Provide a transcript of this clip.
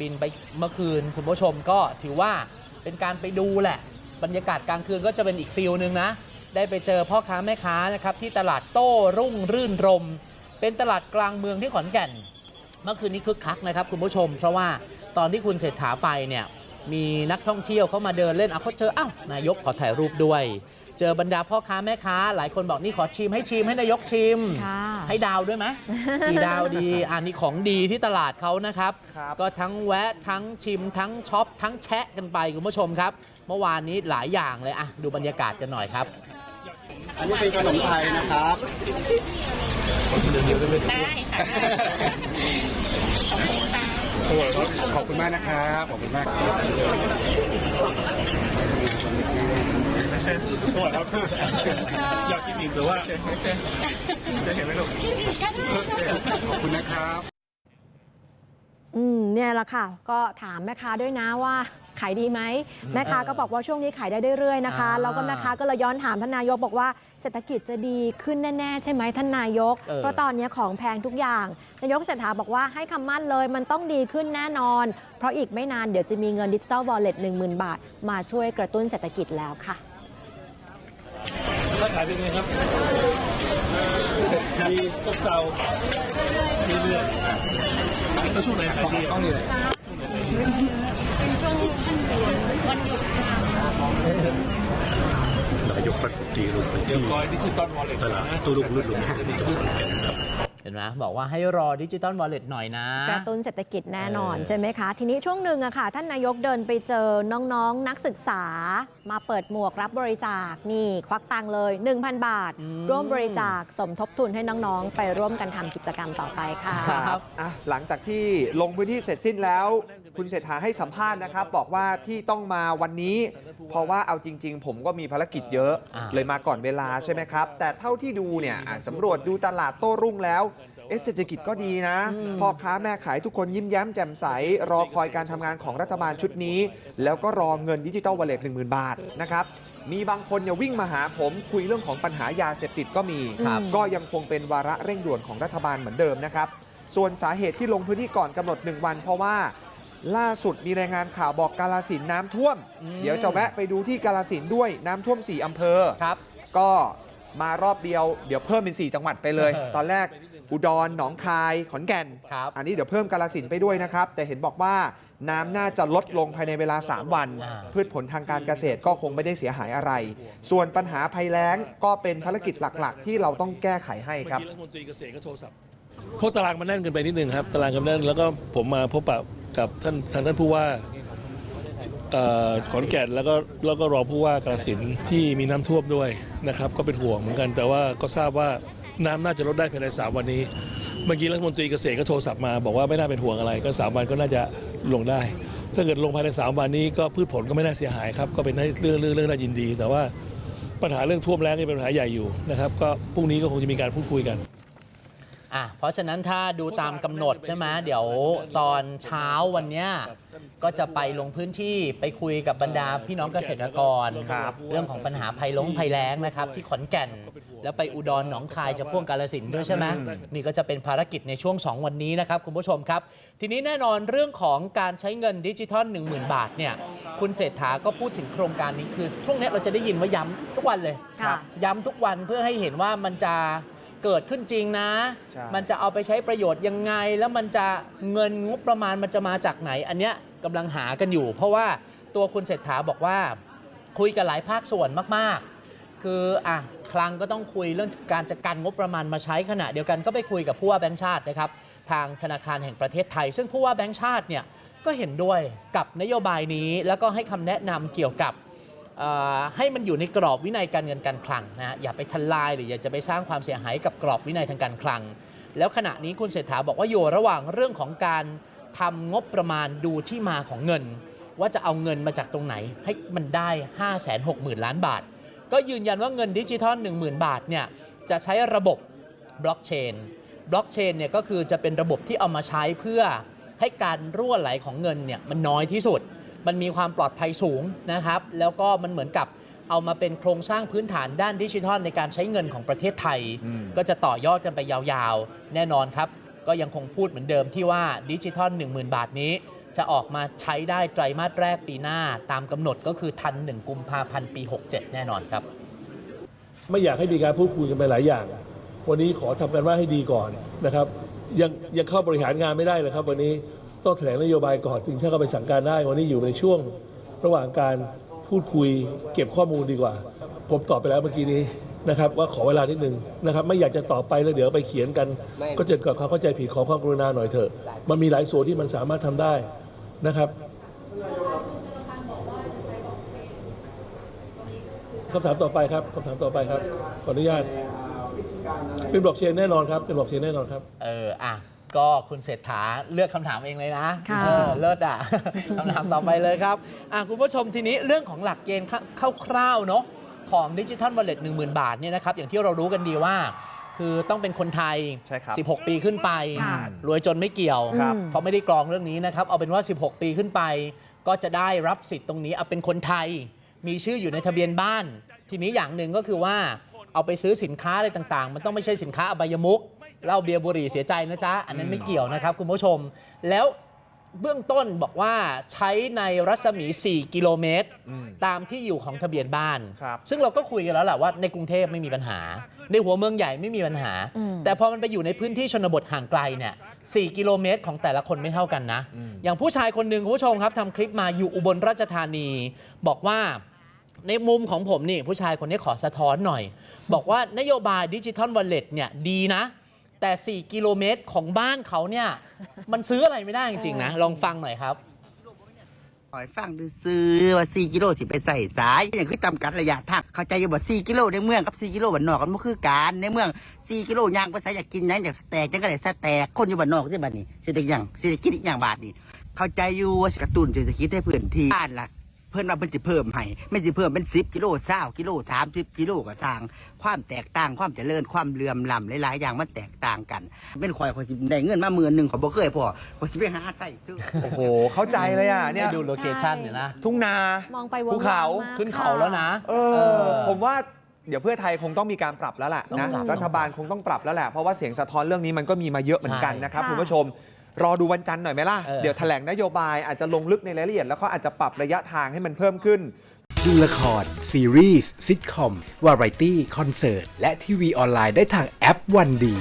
บินไปเมื่อคืนคุณผู้ชมก็ถือว่าเป็นการไปดูแหละ บรรยากาศกลางคืนก็จะเป็นอีกฟิลหนึ่งนะ ได้ไปเจอพ่อค้าแม่ค้านะครับที่ตลาดโต้รุ่งรื่นรม เป็นตลาดกลางเมืองที่ขอนแก่น เมื่อคืนนี้คึกคักนะครับคุณผู้ชม เพราะว่าตอนที่คุณเศรษฐาไปเนี่ยมีนักท่องเที่ยวเขามาเดินเล่นเอาเขาเจออ้าวนายกขอถ่ายรูปด้วย เจอบรรดาพ่อค้าแม่ค้า หลายคนบอกนี่ขอชิมให้ชิมให้นายกชิมค่ะ ให้ดาวด้วยไหมกี่ดาวดีอันนี้ของดีที่ตลาดเขานะครับ ครับก็ทั้งแวะทั้งชิมทั้งช็อปทั้งแชะกันไปคุณผู้ชมครับ เมื่อวานนี้หลายอย่างเลยอะดูบรรยากาศกันหน่อยครับ อันนี้เป็นขนมไทยนะครับ ได้ค่ะ ขอบคุณมากนะครับขอบคุณมากครับเช่นตัวครับอยากกินอีกหรือว่าเช่นเช่นเช่นเห็นไหมลูกขอบคุณนะครับ อืมเนี่ยแหละค่ะ ก็ถามแม่ค้าด้วยนะว่า ขายดีไหมแม่ค้าก็บอกว่าช่วงนี้ขายได้เรื่อยๆนะคะอ่าแล้วก็แม่ค้าก็เลยย้อนถามท่านนายกบอกว่าเศรษฐกิจจะดีขึ้นแน่ ๆ ใช่ไหมท่านนายกเออเพราะตอนนี้ของแพงทุกอย่าง นายกเศรษฐาบอกว่าให้คำมั่นเลยมันต้องดีขึ้นแน่นอน เพราะอีกไม่นานเดี๋ยวจะมีเงินดิจิ t a ลวอลเล็ต1 0,000บาท มาช่วยกระตุ้นเศรษฐกิจแล้วค่ะถ้าขายเป็นไงครับมีซบเซามีเรื่อยแล้วช่วงไหนขายดีต้องเลยเป็ นช่วงชั้นเดือนวันหยุดค่ะนายกรัฐมนตรีลงไปเดี๋ยวที่คอยดิจิตอลวอลเล็ตตลาดตู้ลุกลื่นลงที่จังหวัดขอนแก่นครับ เห็นไหมบอกว่าให้รอดิจิตอลวอลเล็ตหน่อยนะ กระตุ้นเศรษฐกิจแน่นอนเออใช่ไหมคะ ทีนี้ช่วงหนึ่งอะค่ะ ท่านนายกเดินไปเจอน้องๆ นักศึกษา มาเปิดหมวกรับบริจาคนี่ควักตังค์เลย 1,000 บาทอืมร่วมบริจาคสมทบทุนให้น้องๆ ไปร่วมกันทำกิจกรรมต่อไปค่ะครับอะหลังจากที่ลงพื้นที่เสร็จสิ้นแล้ว คุณเศรษฐาให้สัมภาษณ์นะครับ บอกว่าที่ต้องมาวันนี้ เพราะว่าเอาจริง ๆ ผมก็มีภารกิจเยอะอ่าเลยมาก่อนเวลาใช่ไหมครับแต่เท่าที่ดูเนี่ยอะสำรวจดูตลาดโต้รุ่งแล้ว เอ๊ะเศรษฐกิจก็ดีนะพ่อค้าแม่ขายทุกคนยิ้มแย้มแจ่มใส รอคอยการทำงานของรัฐบาลชุดนี้ แล้วก็รอเงินดิจิตอลวอลเล็ตหนึ่งหมื่นบาทนะครับมีบางคนเนี่ยวิ่งมาหาผมคุยเรื่องของปัญหายาเสพติดก็มี ครับ ก็ยังคงเป็นวาระเร่งด่วนของรัฐบาลเหมือนเดิมนะครับ ส่วนสาเหตุที่ลงพื้นที่ก่อนกำหนด 1 วัน เพราะว่าล่าสุดมีรายงานข่าวบอกกาลสินธุ์น้ำท่วม อืม เดี๋ยวจะแวะไปดูที่กาลสินธุ์ด้วยน้ำท่วม 4อำเภอ ครับ ก็มารอบเดียวเดี๋ยวเพิ่มเป็น 4 จังหวัดไปเลย เออ ตอนแรก อุดรหนองคายขอนแก่น ครับอันนี้เดี๋ยวเพิ่มกาลสินธุ์ไปด้วยนะครับ แต่เห็นบอกว่าน้ำน่าจะลดลงภายในเวลา 3 วัน อ่า พืชผลทางการเกษตรก็คงไม่ได้เสียหายอะไร ส่วนปัญหาภัยแล้งก็เป็นภารกิจหลักๆ ที่เราต้องแก้ไขให้เมื่อครับกี้รัฐมนตรีเกษตรก็โทรศัพท์เพราะตารางมันแน่นเกินไปนิดนึงครับ ตารางมันแน่นแล้วก็ผมมาพบปะกับท่านทางท่านผู้ว่าเอ่อขอนแก่นแล้วก็แล้วก็รองผู้ว่ากาฬสินธุ์ที่มีน้ำท่วมด้วยนะครับ ก็เป็นห่วงเหมือนกันแต่ว่าก็ทราบว่า น้ำน่าจะลดได้ภายในสามวันนี้ เมื่อกี้รัฐมนตรีเกษตรก็โทรศัพท์มาบอกว่าไม่น่าเป็นห่วงอะไร ก็สามวันก็น่าจะลงได้ ถ้าเกิดลงภายในสามวันนี้ก็พืชผลก็ไม่น่าเสียหายครับ ก็เป็นเรื่องเรื่องเรื่องน่ายินดี แต่ว่าปัญหาเรื่องท่วมแล้งนี่เป็นปัญหาใหญ่อยู่นะครับ ก็พรุ่งนี้ก็คงจะมีการพูดคุยกันอะเพราะฉะนั้นถ้าดูตามกำหนดใช่ไหมเดี๋ยวตอนเช้าวันเนี้ยก็จะไปลงพื้นที่ไปคุยกับบรรดาพี่น้องเกษตรกรครับเรื่องของปัญหาภัยล้งภัยแล้งนะครับ ที่ขอนแก่น แล้วไปอุดรหนองคายจะพ่วงกาลสินธุ์ด้วยใช่ไหมนี่ก็จะเป็นภารกิจในช่วง 2 วันนี้นะครับคุณผู้ชมครับ ทีนี้แน่นอนเรื่องของการใช้เงินดิจิทัล 10,000 บาทเนี่ยคุณเศรษฐาก็พูดถึงโครงการนี้คือช่วงนี้เราจะได้ยินว่าย้ำทุกวันเลยค่ะย้ำทุกวันเพื่อให้เห็นว่ามันจะเกิดขึ้นจริงนะใช่มันจะเอาไปใช้ประโยชน์ยังไง แล้วมันจะเงินงบประมาณมันจะมาจากไหน อันเนี้ยกำลังหากันอยู่ เพราะว่าตัวคุณเศรษฐาบอกว่าคุยกับหลายภาคส่วนมากๆ คืออะคลังก็ต้องคุยเรื่องการจะกันงบประมาณมาใช้ขณะเดียวกันก็ไปคุยกับผู้ว่าแบงค์ชาตินะครับทางธนาคารแห่งประเทศไทย ซึ่งผู้ว่าแบงค์ชาติเนี่ยก็เห็นด้วยกับนโยบายนี้ แล้วก็ให้คำแนะนำเกี่ยวกับให้มันอยู่ในกรอบวินัยการเงินการคลังนะฮะอย่าไปทลายหรืออย่าจะไปสร้างความเสียหายกับกรอบวินัยทางการคลัง แล้วขณะนี้คุณเศรษฐาบอกว่าอยู่ระหว่างเรื่องของการทำงบประมาณดูที่มาของเงิน ว่าจะเอาเงินมาจากตรงไหนให้มันได้ 5 6 0 0 0 0 ล้านบาท ก็ยืนยันว่าเงินดิจิทัล 10,000 บาทเนี่ยจะใช้ระบบบล็อกเชนบล็อกเชนเนี่ยก็คือจะเป็นระบบที่เอามาใช้เพื่อให้การรั่วไหลของเงินเนี่ยมันน้อยที่สุด มันมีความปลอดภัยสูงนะครับ แล้วก็มันเหมือนกับเอามาเป็นโครงสร้างพื้นฐานด้านดิจิทัล ในการใช้เงินของประเทศไทยอืมก็จะต่อยอดกันไปยาวๆ แน่นอนครับ ก็ยังคงพูดเหมือนเดิมที่ว่าดิจิทัล 10,000 บาทนี้ จะออกมาใช้ได้ไตรมาสแรกปีหน้าตามกำหนดก็คือทัน 1 กุมภาพันธ์ปี 67 แน่นอนครับ ไม่อยากให้มีการพูดคุยกันไปหลายอย่าง วันนี้ขอทำกันว่านให้ดีก่อนนะครับยังยังเข้าบริหารงานไม่ได้เลยครับ วันนี้ต้องแถลงนโยบายก่อนถึงจะเข้าไปสั่งการได้ วันนี้อยู่ในช่วง ระหว่างการพูดคุยเก็บข้อมูลดีกว่า ผมตอบไปแล้วเมื่อกี้นี้นะครับว่าขอเวลานิดนึงนะครับไม่อยากจะตอบไปแล้วเดี๋ยวไปเขียนกัน ก็จะเกิดความเข้าใจผิดขอความกรุณาหน่อยเถอะมันมีหลายส่วนที่มันสามารถทำได้ นะครับคำถามต่อไปครับคำถามต่อไปครับ ขออนุญาต เป็นบล็อกเชนแน่นอนครับ เป็นบล็อกเชนแน่นอนครับ เออ อะ ก็คุณเศรษฐาเลือกคำถามเองเลยนะค่ะ เออเลิศอะ คำถามต่อไปเลยครับ อะ คุณผู้ชมทีนี้เรื่องของหลักเกณฑ์คร่าวๆเนาะของดิจิทัลวอลเล็ต10,000บาทเนี่ยนะครับ อย่างที่เรารู้กันดีว่า คือต้องเป็นคนไทย ใช่ครับ16 ปีขึ้นไป ค่ะรวยจนไม่เกี่ยว ครับ เพราะไม่ได้กรองเรื่องนี้นะครับ เอาเป็นว่า 16 ปีขึ้นไป ก็จะได้รับสิทธิ์ตรงนี้เอาเป็นคนไทย มีชื่ออยู่ในทะเบียนบ้าน ทีนี้อย่างหนึ่งก็คือว่า เอาไปซื้อสินค้าอะไรต่างๆ มันต้องไม่ใช่สินค้าอบายมุกเหล้าเบียร์บุหรี่เสียใจนะจ๊ะ อันนั้นไม่เกี่ยวนะครับคุณผู้ชม แล้ว เบื้องต้นบอกว่าใช้ในรัศมี 4 กิโลเมตรอืมตามที่อยู่ของทะเบียนบ้าน ครับซึ่งเราก็คุยกันแล้วแหละว่าในกรุงเทพไม่มีปัญหา ในหัวเมืองใหญ่ไม่มีปัญหา อืม แต่พอมันไปอยู่ในพื้นที่ชนบทห่างไกลเนี่ย4กิโลเมตรของแต่ละคนไม่เท่ากันนะ อืม อย่างผู้ชายคนหนึ่งคุณผู้ชมครับทำคลิปมาอยู่อุบลราชธานี บอกว่าในมุมของผมนี่ผู้ชายคนนี้ขอสะท้อนหน่อย บอกว่านโยบายดิจิทัลวอลเล็ตเนี่ยดีนะ แต่ 4 กิโลเมตรของบ้านเขาเนี่ย มันซื้ออะไรไม่ได้จริงๆนะ ลองฟังหน่อยครับขอยฟังดูซื้อว่า4กิโลสิไปใส่สายอย่างคือจำกัดระยะทางเข้าใจอยู่บ่4กิโลในเมืองกับ4กิโลบ้านนอกกันบ่คือกันในเมือง4กิโลย่างไปใส่อยากกินหยังอยากสแต็กจังก็ได้สแต็กคนอยู่บ้านนอกสิบัดนี้สิได้หยังสิได้กินอีกอย่างบาทนี่เข้าใจอยู่ว่าสิกระตุ้นเศรษฐกิจให้พื้นที่บ้านล่ะ เพิ่นว่าเพิ่นสิเพิ่มให้ไม่สิเพิ่มเป็น10กิโล20กิโล30กิโลก็สร้าง ความแตกต่างความเจริญความเหลื่อมล้ำหลายๆอย่างมันแตกต่างกันเป็นข่อยข่อยสิได้เงินมาหมื่นหนึงข่อยบ่เคยพอข่อยสิไปหาใส่ซื้อ โอ้โห เข้าใจเลยอะเนี่ยให้ดูโลเคชั่นเนี่ยนะ ทุ่งนามองไปเวิร์ภูกเขามากขึ้นเขาแล้วนะ เอเออ อ ผมว่าเดี๋ยวเพื่อไทยคงต้องมีการปรับแล้วแหละต้องนะปรับรัฐบาลคงต้องปรับแล้วแหละเพราะว่าเสียงสะท้อนเรื่องนี้มันก็มีมาเยอะเหมือนกันใช่นะครับค่ะคุณผู้ชม รอดูวันจันทร์หน่อยไหมล่ะ เออ เดี๋ยวแถลงนโยบายอาจจะลงลึกในรายละเอียดแล้วก็อาจจะปรับระยะทางให้มันเพิ่มขึ้น ดูละคร ซีรีส์ซิทคอม วาไรตี้ คอนเสิร์ต และทีวีออนไลน์ได้ทางแอปวันดี